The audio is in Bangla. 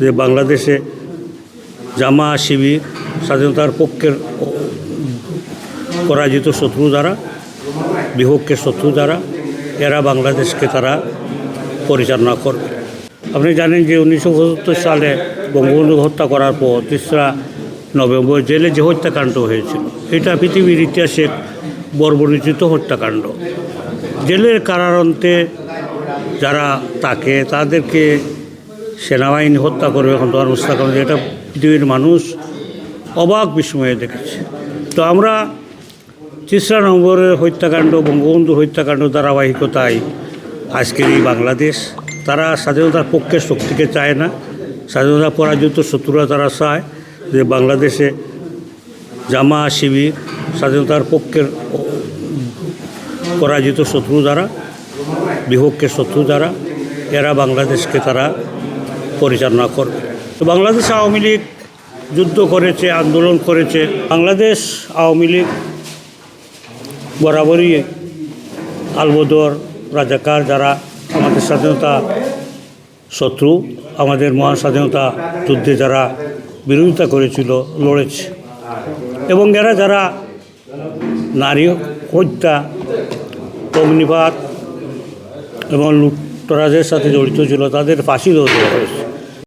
যে বাংলাদেশে জামা শিবির স্বাধীনতার পক্ষের পরাজিত শত্রু দ্বারা বিভক্তের শত্রু দ্বারা এরা বাংলাদেশকে তারা পরিচালনা করবে। আপনি জানেন যে উনিশশো পঁচাত্তর সালে বঙ্গবন্ধু হত্যা করার পর তেসরা নভেম্বর জেলে যে হত্যাকাণ্ড হয়েছিল, এটা পৃথিবীর ইতিহাসে বর্বনিচিত হত্যাকাণ্ড। জেলের কারারন্তে যারা তাকে তাদেরকে সেনাবাহিনী হত্যা করবে এখন তো অবস্থা করবে এটা পৃথিবীর মানুষ অবাক বিস্ময়ে দেখেছে। তো আমরা তেসরা নম্বরের হত্যাকাণ্ড, বঙ্গবন্ধু হত্যাকাণ্ড ধারাবাহিকতায় আজকের এই বাংলাদেশ, তারা স্বাধীনতার পক্ষের শক্তিকে চায় না, স্বাধীনতা পরাজিত শত্রুরা তারা চায় যে বাংলাদেশে জামা, শিবির, স্বাধীনতার পক্ষের পরাজিত শত্রু দ্বারা বিভক্তের শত্রু দ্বারা এরা বাংলাদেশকে তারা পরিচালনা করবে। তো বাংলাদেশ আওয়ামী লীগ যুদ্ধ করেছে, আন্দোলন করেছে। বাংলাদেশ আওয়ামী লীগ বরাবরই আলবদর রাজাকার যারা আমাদের স্বাধীনতা শত্রু, আমাদের মহান স্বাধীনতা যুদ্ধে যারা বিরোধিতা করেছিল, লড়েছে। এবং এরা যারা নারী হত্যা, অগ্নিপাত এবং লুটতরাজের সাথে জড়িত ছিল, তাদের ফাঁসি দেওয়া হয়েছে।